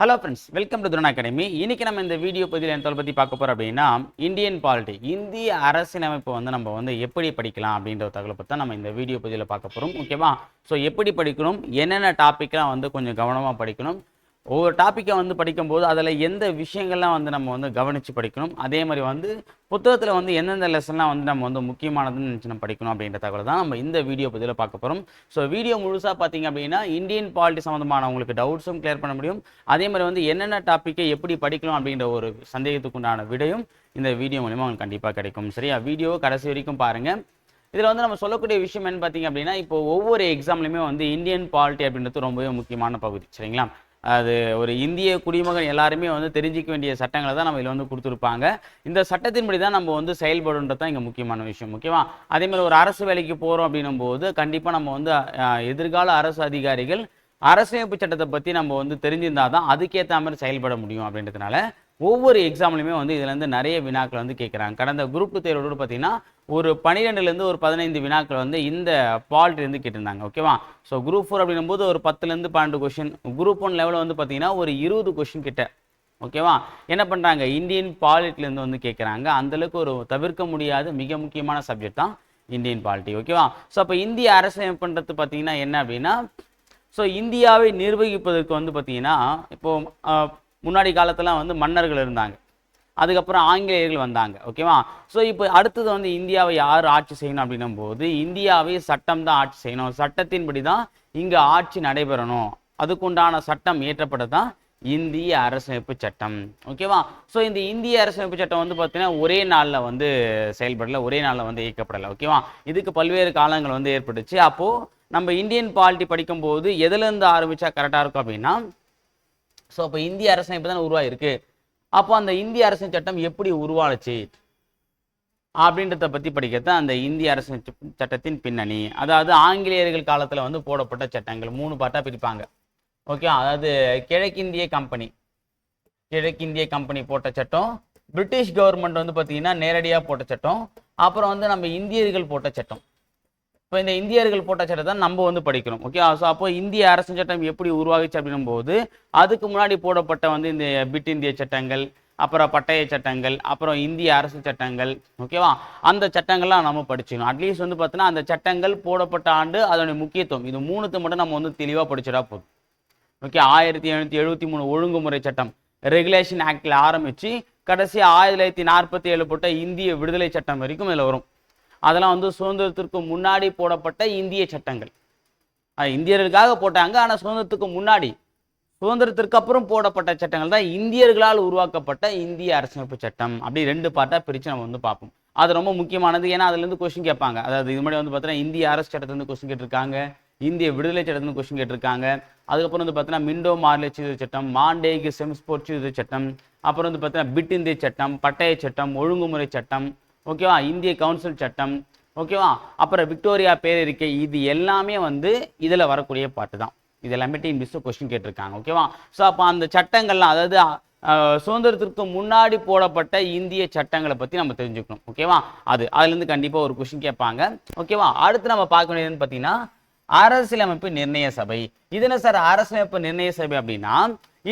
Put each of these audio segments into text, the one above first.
Hello friends welcome to Drona academy இன்னைக்கு நம்ம இந்த வீடியோ பதிவில் என்ன பற்றி பார்க்க போகிறோம் அப்படின்னா இந்தியன் பாலிட்டி இந்திய அரசியலமைப்பு வந்து நம்ம வந்து எப்படி படிக்கலாம் அப்படின்ற ஒரு தகவலை பற்றி தான் நம்ம இந்த வீடியோ பதிவில் பார்க்க போகிறோம் ஓகேவா ஸோ எப்படி படிக்கணும்? என்னென்ன டாப்பிக்லாம் வந்து கொஞ்சம் கவனமாக படிக்கணும்? ஒவ்வொரு டாப்பிக்கை வந்து படிக்கும்போது அதில் எந்த விஷயங்கள்லாம் வந்து நம்ம வந்து கவனித்து படிக்கணும்? அதே மாதிரி வந்து புத்தகத்தில் வந்து எந்தெந்த லெசன்லாம் வந்து நம்ம வந்து முக்கியமானதுன்னு நினச்சி நம்ம படிக்கணும் அப்படின்ற தகவல் தான் நம்ம இந்த வீடியோ பதிவில் பார்க்க போகிறோம் ஸோ வீடியோ முழுசாக பார்த்தீங்க அப்படின்னா இந்தியன் பாலிட்டி சம்மந்தமான உங்களுக்கு டவுட்ஸும் கிளியர் பண்ண முடியும். அதே மாதிரி வந்து என்னென்ன டாப்பிக்கை எப்படி படிக்கலாம் அப்படின்ற ஒரு சந்தேகத்துக்குண்டான விடையும் இந்த வீடியோ மூலிமா உங்களுக்கு கண்டிப்பாக கிடைக்கும். சரியா? வீடியோ கடைசி வரைக்கும் பாருங்கள் இதில் வந்து நம்ம சொல்லக்கூடிய விஷயம் என்ன பார்த்தீங்க அப்படின்னா இப்போ ஒவ்வொரு எக்ஸாம்லையுமே வந்து இந்தியன் பாலிட்டி அப்படின்றது ரொம்பவே முக்கியமான பகுதி. சரிங்களா? அது ஒரு இந்திய குடிமகன் எல்லாருமே வந்து தெரிஞ்சிக்க வேண்டிய சட்டங்களை தான் நம்ம இதில் வந்து கொடுத்துருப்பாங்க. இந்த சட்டத்தின்படி தான் நம்ம வந்து செயல்படுன்றது தான் இங்கே முக்கியமான விஷயம் ஓகேவா? அதே மாதிரி ஒரு அரசு வேலைக்கு போகிறோம் அப்படின்னும் போது கண்டிப்பாக நம்ம வந்து எதிர்கால அரசு அதிகாரிகள் அரசியமைப்பு சட்டத்தை பற்றி நம்ம வந்து தெரிஞ்சிருந்தால் தான் அதுக்கேற்ற மாதிரி செயல்பட முடியும் அப்படின்றதுனால ஒவ்வொரு எக்ஸாம்லையுமே வந்து இதுலேருந்து நிறைய வினாக்கள் வந்து கேட்குறாங்க கடந்த குரூப் தேர்வோடு பார்த்தீங்கன்னா ஒரு பன்னிரெண்டுலேருந்து ஒரு பதினைந்து வினாக்கள் வந்து இந்த பால்ட்லேருந்து கேட்டிருந்தாங்க ஓகேவா ஸோ குரூப் ஃபோர் அப்படின்னும்போது ஒரு பத்துலேருந்து பன்னெண்டு கொஷின் குரூப் ஒன் லெவலில் வந்து பார்த்தீங்கன்னா ஒரு இருபது கொஷின் கிட்ட ஓகேவா என்ன பண்ணுறாங்க இந்தியன் பாலிட்டிலேருந்து வந்து கேட்குறாங்க. அந்தளவுக்கு ஒரு தவிர்க்க முடியாத மிக முக்கியமான சப்ஜெக்ட் தான் இந்தியன் பாலிட்டி ஓகேவா ஸோ அப்போ இந்திய அரசியமைப்புன்றது பார்த்தீங்கன்னா என்ன அப்படின்னா ஸோ இந்தியாவை நிர்வகிப்பதற்கு வந்து பார்த்தீங்கன்னா இப்போது முன்னாடி காலத்தெல்லாம் வந்து மன்னர்கள் இருந்தாங்க. அதுக்கப்புறம் ஆங்கிலேயர்கள் வந்தாங்க ஓகேவா ஸோ இப்போ அடுத்தது வந்து இந்தியாவை யார் ஆட்சி செய்யணும் அப்படின்னும் போது இந்தியாவை சட்டம் தான் ஆட்சி செய்யணும். சட்டத்தின்படி தான் இங்கே ஆட்சி நடைபெறணும். அதுக்குண்டான சட்டம் இயற்றப்பட தான் இந்திய அரசமைப்பு சட்டம் ஓகேவா ஸோ இந்த இந்திய அரசமைப்பு சட்டம் வந்து பார்த்தீங்கன்னா ஒரே நாளில் வந்து செயல்படலை ஒரே நாளில் வந்து இயக்கப்படலை ஓகேவா இதுக்கு பல்வேறு காலங்கள் வந்து ஏற்பட்டுச்சு. அப்போது நம்ம இந்தியன் பாலிட்டி படிக்கும்போது எதுலேருந்து ஆரம்பித்தா கரெக்டாக இருக்கும் அப்படின்னா ஸோ அப்போ இந்திய அரசமைப்பு தானே உருவாயிருக்கு. அப்போ அந்த இந்திய அரசின் சட்டம் எப்படி உருவானுச்சு? அப்படின்றத பற்றி படிக்கிறது அந்த இந்திய அரசு சட்டத்தின் பின்னணி. அதாவது ஆங்கிலேயர்கள் காலத்தில் வந்து போடப்பட்ட சட்டங்கள். மூணு பாட்டாக பிரிப்பாங்க. ஓகே அதாவது கிழக்கிந்திய கம்பெனி. கிழக்கிந்திய கம்பெனி போட்ட சட்டம். பிரிட்டிஷ் கவர்மெண்ட் வந்து பார்த்தீங்கன்னா நேரடியாக போட்ட சட்டம். அப்புறம் வந்து நம்ம இந்தியர்கள் போட்ட சட்டம். இப்போ இந்த இந்தியர்கள் போட்ட சட்டத்தை நம்ம வந்து படிக்கிறோம் ஓகே ஸோ அப்போ இந்திய அரசு சட்டம் எப்படி உருவாகுச்சு அப்படின்னும் போது அதுக்கு முன்னாடி போடப்பட்ட வந்து இந்த பிட் இந்திய சட்டங்கள் அப்புறம் பட்டய சட்டங்கள் அப்புறம் இந்திய அரசு சட்டங்கள் ஓகேவா அந்த சட்டங்கள்லாம் நம்ம படிச்சுக்கணும் அட்லீஸ்ட் வந்து பார்த்தீங்கன்னா அந்த சட்டங்கள் போடப்பட்ட ஆண்டு அதனுடைய முக்கியத்துவம். இது மூணுத்தை மட்டும் நம்ம வந்து தெளிவாக படிச்சிடா போதும். ஓகே ஆயிரத்தி எழுநூற்றி எழுபத்தி மூணு ஒழுங்குமுறை சட்டம் ரெகுலேஷன் ஆக்டில் ஆரம்பித்து கடைசி ஆயிரத்தி தொள்ளாயிரத்தி நாற்பத்தி ஏழு போட்ட இந்திய விடுதலை சட்டம் வரைக்கும் இதில் வரும். அதெல்லாம் வந்து சுதந்திரத்திற்கு முன்னாடி போடப்பட்ட இந்திய சட்டங்கள். அது இந்தியர்களுக்காக போட்டாங்க. ஆனால் சுதந்திரத்துக்கு முன்னாடி சுதந்திரத்திற்கு அப்புறம் போடப்பட்ட சட்டங்கள் தான் இந்தியர்களால் உருவாக்கப்பட்ட இந்திய அரசமைப்பு சட்டம். அப்படி ரெண்டு பார்ட்டாக பிரித்து நம்ம வந்து பார்ப்போம். அது ரொம்ப முக்கியமானது. ஏன்னா அதுலேருந்து கொஸ்டின் கேட்பாங்க. அதாவது இது முன்னாடி வந்து பார்த்தீங்கன்னா இந்திய அரசு சட்டத்துலேருந்து கொஸ்டின் கேட்டிருக்காங்க. இந்திய விடுதலை சட்டத்துலேருந்து கொஸ்டின் கேட்டிருக்காங்க. அதுக்கப்புறம் வந்து பார்த்தீங்கன்னா மிண்டோ மார்லே சீர்திருத்த சட்டம் மாண்டேகு செம்ஸ்போர்ட் சீர்திருத்த சட்டம். அப்புறம் வந்து பார்த்தீங்கன்னா பிட் இந்திய சட்டம் பட்டய சட்டம் ஒழுங்குமுறை சட்டம். ஓகேவா? இந்திய கவுன்சில் சட்டம் ஓகேவா? அப்புறம் விக்டோரியா பேரறிக்கை இது எல்லாமே வந்து இதில் வரக்கூடிய பாட்டு தான். இது எல்லாமே டீம் மிஸ் கொஸ்டின் கேட்டிருக்காங்க ஓகேவா? ஸோ அப்போ அந்த சட்டங்கள்லாம் அதாவது சுதந்திரத்திற்கு முன்னாடி போடப்பட்ட இந்திய சட்டங்களை பற்றி நம்ம தெரிஞ்சுக்கணும் ஓகேவா? அது அதுலேருந்து கண்டிப்பாக ஒரு கொஷின் கேட்பாங்க ஓகேவா? அடுத்து நம்ம பார்க்க வேண்டியதுன்னு பார்த்தீங்கன்னா அரசியலமைப்பு நிர்ணய சபை. இது என்ன சார் அரசியலமைப்பு நிர்ணய சபை அப்படின்னா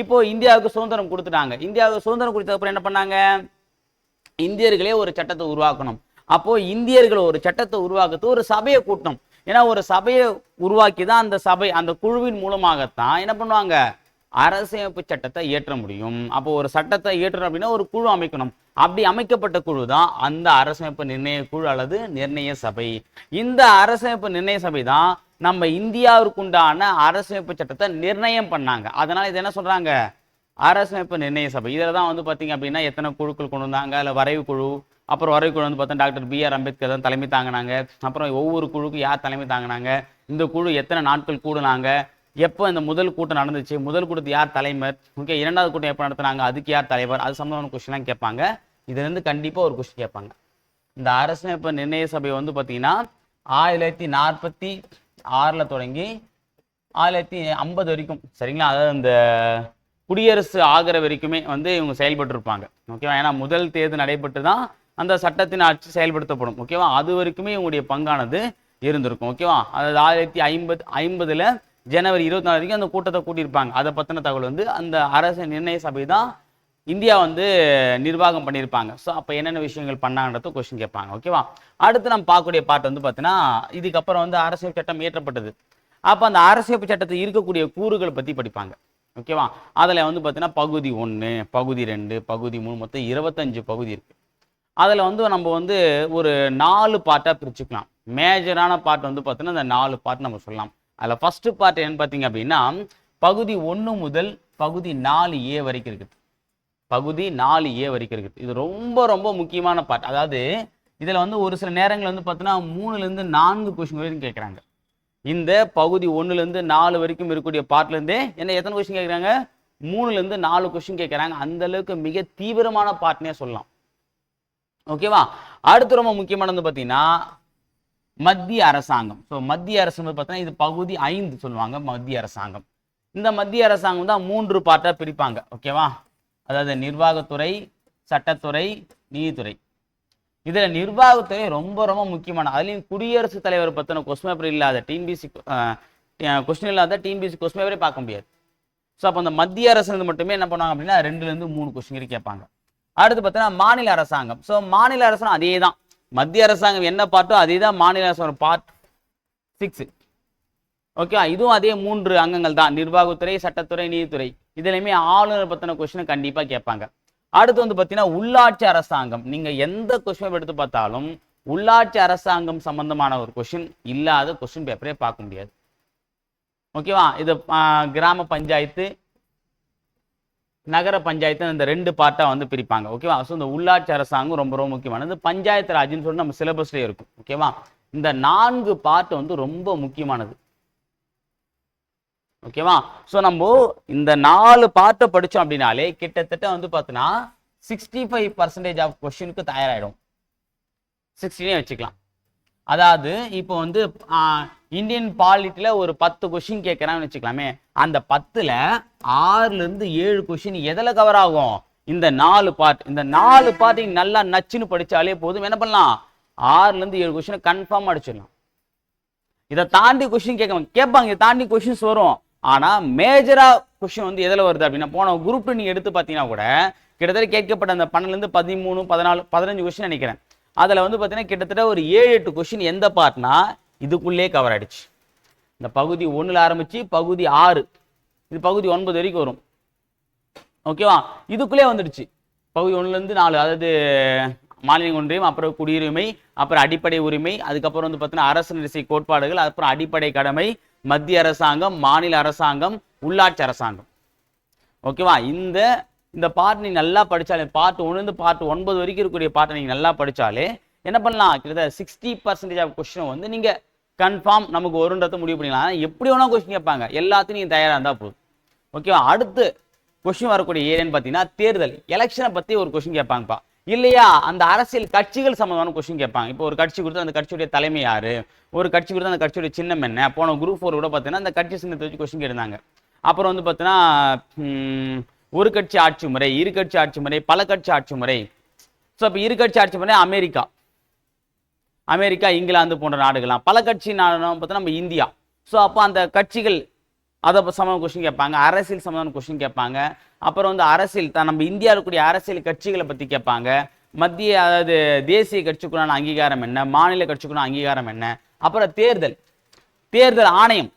இப்போ இந்தியாவுக்கு சுதந்திரம் கொடுத்துட்டாங்க. இந்தியாவுக்கு சுதந்திரம் கொடுத்த அப்புறம் என்ன பண்ணாங்க? இந்தியர்களே ஒரு சட்டத்தை உருவாக்கணும். அப்போ இந்தியர்கள் ஒரு சட்டத்தை உருவாக்குறது ஒரு சபையை கூட்டணும். ஏன்னா ஒரு சபையை உருவாக்கி தான் அந்த சபை அந்த குழுவின் மூலமாகத்தான் என்ன பண்ணுவாங்க? அரசியமைப்பு சட்டத்தை இயற்ற முடியும். அப்போ ஒரு சட்டத்தை இயற்றணும் அப்படின்னா ஒரு குழு அமைக்கணும். அப்படி அமைக்கப்பட்ட குழு தான் அந்த அரசமைப்பு நிர்ணய குழு அல்லது நிர்ணய சபை. இந்த அரசமைப்பு நிர்ணய சபை தான் நம்ம இந்தியாவிற்குண்டான அரசமைப்பு சட்டத்தை நிர்ணயம் பண்ணாங்க. அதனால இது என்ன சொல்றாங்க? அரசமைப்பு நிர்ணய சபை. இதில் தான் வந்து பார்த்திங்க அப்படின்னா எத்தனை குழுக்கள் கொண்டு வந்தாங்க இல்லை வரைவு குழு அப்புறம் வரைவு குழு வந்து பார்த்தா டாக்டர் பி ஆர் அம்பேத்கர் தான் தலைமை தாங்கினாங்க. அப்புறம் ஒவ்வொரு குழுக்கும் யார் தலைமை தாங்கினாங்க இந்த குழு எத்தனை நாட்கள் கூடுனாங்க எப்போ இந்த முதல் கூட்டம் நடந்துச்சு முதல் கூட்டத்துக்கு யார் தலைவர் ஓகே இரண்டாவது கூட்டம் எப்போ நடத்துனாங்க அதுக்கு யார் தலைவர் அது சம்மந்தமான கொஸ்டின்லாம் கேட்பாங்க. இதுலேருந்து கண்டிப்பாக ஒரு கொஸ்டின் கேட்பாங்க. இந்த அரசமைப்பு நிர்ணய சபை வந்து பார்த்தீங்கன்னா ஆயிரத்தி தொள்ளாயிரத்தி நாற்பத்தி ஆறில் தொடங்கி ஆயிரத்தி ஐம்பது வரைக்கும். சரிங்களா? அதாவது இந்த குடியரசு ஆகிற வரைக்குமே வந்து இவங்க செயல்பட்டுருப்பாங்க. ஓகேவா? ஏன்னா முதல் தேர்தல் நடைபெற்று தான் அந்த சட்டத்தின் ஆட்சி செயல்படுத்தப்படும். ஓகேவா? அது வரைக்குமே இவங்களுடைய பங்கானது இருந்திருக்கும். ஓகேவா? அதாவது ஆயிரத்தி ஐம்பது ஐம்பதுல ஜனவரி இருபத்தி நாலு வரைக்கும் அந்த கூட்டத்தை கூட்டியிருப்பாங்க. அதை பற்றின தகவல் வந்து அந்த அரசு நிர்ணய சபை தான் இந்தியா வந்து நிர்வாகம் பண்ணியிருப்பாங்க. ஸோ அப்போ என்னென்ன விஷயங்கள் பண்ணாங்கன்றத கொஸ்டின் கேட்பாங்க. ஓகேவா? அடுத்து நம்ம பார்க்கக்கூடிய பாட்டு வந்து பார்த்தீங்கன்னா இதுக்கப்புறம் வந்து அரசியல் சட்டம் இயற்றப்பட்டது. அப்போ அந்த அரசியல் சட்டத்தில் இருக்கக்கூடிய கூறுகள் பற்றி படிப்பாங்க. ஓகேவா? அதில் வந்து பார்த்தீங்கன்னா பகுதி ஒன்று பகுதி ரெண்டு பகுதி மூணு மொத்தம் இருபத்தஞ்சு பகுதி இருக்குது அதில் வந்து நம்ம வந்து ஒரு நாலு பார்ட்டாக பிரிச்சுக்கலாம். மேஜரான பார்ட் வந்து பார்த்தீங்கன்னா இந்த நாலு பார்ட் நம்ம சொல்லலாம். அதில் ஃபஸ்ட்டு பார்ட் என்னன்னு பார்த்தீங்க அப்படின்னா பகுதி ஒன்று முதல் பகுதி நாலு ஏ வரைக்கும் இருக்குது. பகுதி நாலு ஏ வரைக்கும் இருக்குது. இது ரொம்ப ரொம்ப முக்கியமான பார்ட் அதாவது இதில் வந்து ஒரு சில நேரங்கள் வந்து பார்த்தீங்கன்னா மூணுலேருந்து நான்கு கொஷின் வரைக்கும் கேட்குறாங்க இந்த பகுதி ஒன்றுலேருந்து நாலு வரைக்கும் இருக்கக்கூடிய பார்ட்லேருந்தே என்ன எத்தனை கொஷின் கேட்குறாங்க மூணுலேருந்து நாலு கொஷின் கேட்குறாங்க அந்த அளவுக்கு மிக தீவிரமான பார்ட்னே சொல்லலாம். ஓகேவா அடுத்து ரொம்ப முக்கியமானது பார்த்தீங்கன்னா மத்திய அரசாங்கம். ஸோ மத்திய அரசு வந்து பார்த்தீங்கன்னா இது பகுதி ஐந்து சொல்லுவாங்க மத்திய அரசாங்கம். இந்த மத்திய அரசாங்கம் தான் மூன்று பார்ட்டாக பிரிப்பாங்க. ஓகேவா அதாவது நிர்வாகத்துறை சட்டத்துறை நீதித்துறை. இதில் நிர்வாகத்துறை ரொம்ப ரொம்ப முக்கியமான அதுலேயும் குடியரசுத் தலைவர் பற்றின கொஸ்டின் பேப்பர் இல்லாத டிஎன்பிசி கொஸ்டின் இல்லாத டிஎன்பிசி கொஸ்டின் பேப்பரே பார்க்க முடியாது. ஸோ அப்போ அந்த மத்திய அரசு மட்டுமே என்ன பண்ணுவாங்க அப்படின்னா ரெண்டுலேருந்து மூணு கொஸ்டின் கேட்பாங்க. அடுத்து பார்த்தீங்கன்னா மாநில அரசாங்கம். ஸோ மாநில அரசாங்கம் அதே தான் மத்திய அரசாங்கம் என்ன பார்ட்டோ அதே தான் மாநில அரசாங்கம் பார்ட் சிக்ஸு ஓகே இதுவும் அதே மூன்று அங்கங்கள் தான். நிர்வாகத்துறை சட்டத்துறை நீதித்துறை. இதுலையுமே ஆளுநர் பற்றின கொஸ்டினை கண்டிப்பாக கேட்பாங்க. அடுத்து வந்து பார்த்தீங்கன்னா உள்ளாட்சி அரசாங்கம். நீங்கள் எந்த கொஸ்டின் எடுத்து பார்த்தாலும் உள்ளாட்சி அரசாங்கம் சம்பந்தமான ஒரு கொஸ்டின் இல்லாத கொஸ்டின் பேப்பரே பார்க்க முடியாது. ஓகேவா இது கிராம பஞ்சாயத்து நகர பஞ்சாயத்து இந்த ரெண்டு பார்ட்டாக வந்து பிரிப்பாங்க. ஓகேவா ஸோ இந்த உள்ளாட்சி அரசாங்கம் ரொம்ப ரொம்ப முக்கியமானது. பஞ்சாயத்து ராஜ்னு சொல்லி நம்ம சிலபஸ்லேயே இருக்கும். ஓகேவா இந்த நான்கு பார்ட் வந்து ரொம்ப முக்கியமானது. ஓகேவா? ஸோ நம்ம இந்த நாலு பார்ட்டை படித்தோம் அப்படின்னாலே கிட்டத்தட்ட வந்து பார்த்தோன்னா சிக்ஸ்டி ஃபைவ் பர்சன்டேஜ் ஆஃப் கொஷினுக்கு தயாராகிடும் சிக்ஸ்டினே வச்சுக்கலாம். அதாவது இப்போ வந்து இந்தியன் பாலிட்டியில் ஒரு பத்து கொஷின் கேட்குறான்னு வச்சுக்கலாமே. அந்த பத்தில் ஆறுலேருந்து ஏழு கொஷின் எதில் கவர் ஆகும்? இந்த நாலு பார்ட் இந்த நாலு பார்ட் நல்லா நச்சுன்னு படித்தாலே போதும். என்ன பண்ணலாம்? ஆறுலேருந்து ஏழு கொஷினை கன்ஃபார்ம் அடிச்சிடலாம். இதை தாண்டி கொஷின் கேட்க கேட்பாங்க இதை தாண்டி கொஷின்ஸ் வரும். ஆனால் மேஜராக கொஷின் வந்து எதில் வருது அப்படின்னா போன குரூப் நீங்கள் எடுத்து பார்த்தீங்கன்னா கூட கிட்டத்தட்ட கேட்கப்பட்ட அந்த பன்னெண்டுலேருந்து பதிமூணு பதினாலு பதினஞ்சு கொஷின் நினைக்கிறேன். அதில் வந்து பார்த்தீங்கன்னா கிட்டத்தட்ட ஒரு ஏழு எட்டு கொஷின் எந்த பார்ட்னா இதுக்குள்ளே கவர் ஆகிடுச்சு இந்த பகுதி ஒன்றில் ஆரம்பித்து பகுதி ஆறு இது பகுதி ஒன்பது வரைக்கும் வரும். ஓகேவா இதுக்குள்ளே வந்துடுச்சு. பகுதி ஒன்றுலேருந்து நாலு அதாவது மாநில ஒன்றியம் அப்புறம் குடியுரிமை அப்புறம் அடிப்படை உரிமை அதுக்கப்புறம் வந்து பார்த்தீங்கன்னா அரசு நிரசை கோட்பாடுகள் அப்புறம் அடிப்படை கடமை மத்திய அரசாங்கம் மாநில அரசாங்கம் உள்ளாட்சி அரசாங்கம். ஓகேவா இந்த இந்த பார்ட் நீ நல்லா படிச்சாலே பார்ட் ஒன்று பார்ட் ஒன்பது வரைக்கும் இருக்கக்கூடிய பாட்டை நீங்கள் நல்லா படித்தாலே என்ன பண்ணலாம்? கிட்டத்தட்ட சிக்ஸ்டி பர்சன்டேஜ் ஆஃப் கொஸ்டின் வந்து நீங்கள் கன்ஃபார்ம் நமக்கு வருன்றதை முடிவு பண்ணிக்கலாம். எப்படி வேணால் கொஸ்டின் கேட்பாங்க. எல்லாத்தையும் நீங்கள் தயாராக இருந்தால் போதும். ஓகேவா அடுத்து கொஸ்டின் வரக்கூடிய ஏரியான்னு பார்த்தீங்கன்னா தேர்தல் எலெக்ஷனை பற்றி ஒரு கொஸ்டின் கேட்பாங்கப்பா. இல்லையா? அந்த அரசியல் கட்சிகள் சம்மந்தமான கொஸ்டின் கேட்பாங்க. இப்போ ஒரு கட்சி கொடுத்து அந்த கட்சியுடைய தலைமை யாரு? ஒரு கட்சி கொடுத்து அந்த கட்சியுடைய சின்னம் என்ன? போன குரூப் ஃபோர் கூட பார்த்தீங்கன்னா அந்த கட்சி சின்னத்தை வச்சு கொஸ்டின் கேட்டிருந்தாங்க. அப்புறம் வந்து பார்த்தீங்கன்னா ஒரு கட்சி ஆட்சி முறை இரு கட்சி ஆட்சி முறை பல கட்சி ஆட்சி முறை. ஸோ இப்போ இரு கட்சி ஆட்சி முறை அமெரிக்கா. அமெரிக்கா இங்கிலாந்து போன்ற நாடுகள்லாம். பல கட்சி நாடுனா பார்த்தா நம்ம இந்தியா. ஸோ அப்போ அந்த கட்சிகள் அதை சம்மந்தமான கொஸ்டின் கேட்பாங்க. அரசியல் சம்மந்தமான கொஸ்டின் கேட்பாங்க. அப்புறம் வந்து அரசியல் தான் நம்ம இந்தியாவில் இருக்கக்கூடிய அரசியல் கட்சிகளை பற்றி கேட்பாங்க. மத்திய அதாவது தேசிய கட்சிக்குள்ளான அங்கீகாரம் என்ன? மாநில கட்சிக்குள்ளான அங்கீகாரம் என்ன? அப்புறம் தேர்தல். தேர்தல் ஆணையம்.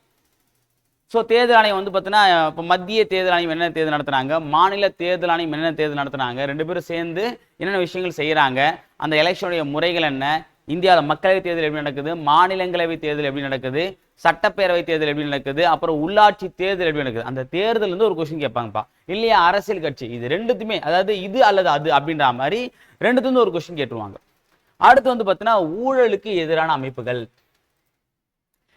ஸோ தேர்தல் ஆணையம் வந்து பார்த்தீங்கன்னா இப்போ மத்திய தேர்தல் ஆணையம் என்ன தேர்தல் நடத்துனாங்க? மாநில தேர்தல் ஆணையம் என்ன தேர்தல் நடத்துனாங்க? ரெண்டு பேரும் சேர்ந்து என்னென்ன விஷயங்கள் செய்கிறாங்க அந்த எலெக்ஷனுடைய முறைகள் என்ன? இந்தியாவில் மக்களவை தேர்தல் எப்படி நடக்குது? மாநிலங்களவை தேர்தல் எப்படி நடக்குது? சட்டப்பேரவை தேர்தல் எப்படி நடக்குது? அப்புறம் உள்ளாட்சி தேர்தல் எப்படி நடக்குது? அந்த தேர்தல் வந்து ஒரு கொஸ்டின் கேட்பாங்கப்பா. இல்லையா? அரசியல் கட்சி. இது ரெண்டுத்துமே அதாவது இது அல்லது அது அப்படின்ற மாதிரி ரெண்டுத்துலேருந்து ஒரு கொஸ்டின் கேட்டுருவாங்க. அடுத்து வந்து பார்த்தீங்கன்னா ஊழலுக்கு எதிரான அமைப்புகள்.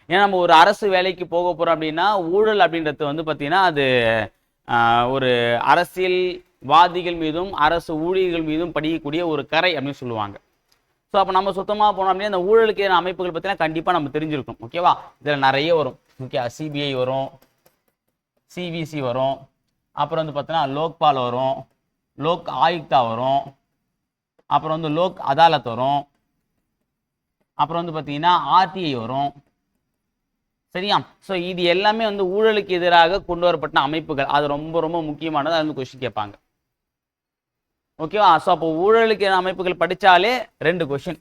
ஏன்னா நம்ம ஒரு அரசு வேலைக்கு போக போகிறோம் அப்படின்னா ஊழல் அப்படின்றது வந்து பார்த்தீங்கன்னா அது ஒரு அரசியல்வாதிகள் மீதும் அரசு ஊழியர்கள் மீதும் படிக்கக்கூடிய ஒரு கரை அப்படின்னு சொல்லுவாங்க. ஸோ அப்போ நம்ம சுத்தமாக போனோம் அப்படின்னா இந்த ஊழலுக்கான அமைப்புகள் பார்த்தீங்கன்னா கண்டிப்பாக நம்ம தெரிஞ்சிருக்கும் ஓகேவா இதில் நிறைய வரும். ஓகே சிபிஐ வரும். சிவிசி வரும். அப்புறம் வந்து பார்த்தீங்கன்னா லோக்பால் வரும். லோக் ஆயுக்தா வரும். அப்புறம் வந்து லோக் அதாலத் வரும். அப்புறம் வந்து பார்த்தீங்கன்னா ஆர்டிஐ வரும். சரியா? ஸோ இது எல்லாமே வந்து ஊழலுக்கு எதிராக கொண்டு வரப்பட்ட அமைப்புகள். அது ரொம்ப ரொம்ப முக்கியமானது அது வந்து கொஸ்டின் கேட்பாங்க. ஓகேவா? ஸோ அப்போ ஊழலுக்கு அமைப்புகள் படித்தாலே ரெண்டு கொஷின்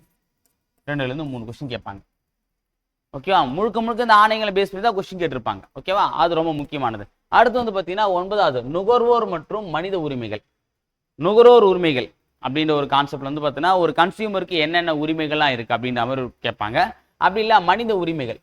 ரெண்டுலேருந்து மூணு கொஷின் கேட்பாங்க. ஓகேவா? முழுக்க முழுக்க இந்த ஆணையங்களை பேஸ் பண்ணி தான் கொஸ்டின் கேட்டிருப்பாங்க. ஓகேவா? அது ரொம்ப முக்கியமானது. அடுத்து வந்து பார்த்தீங்கன்னா ஒன்பதாவது நுகர்வோர் மற்றும் மனித உரிமைகள். நுகர்வோர் உரிமைகள் அப்படின்ற ஒரு கான்செப்ட்ல வந்து பார்த்தீங்கன்னா ஒரு கன்சியூமருக்கு என்னென்ன உரிமைகள்லாம் இருக்குது அப்படின்ற மாதிரி கேட்பாங்க. அப்படி இல்லை மனித உரிமைகள்.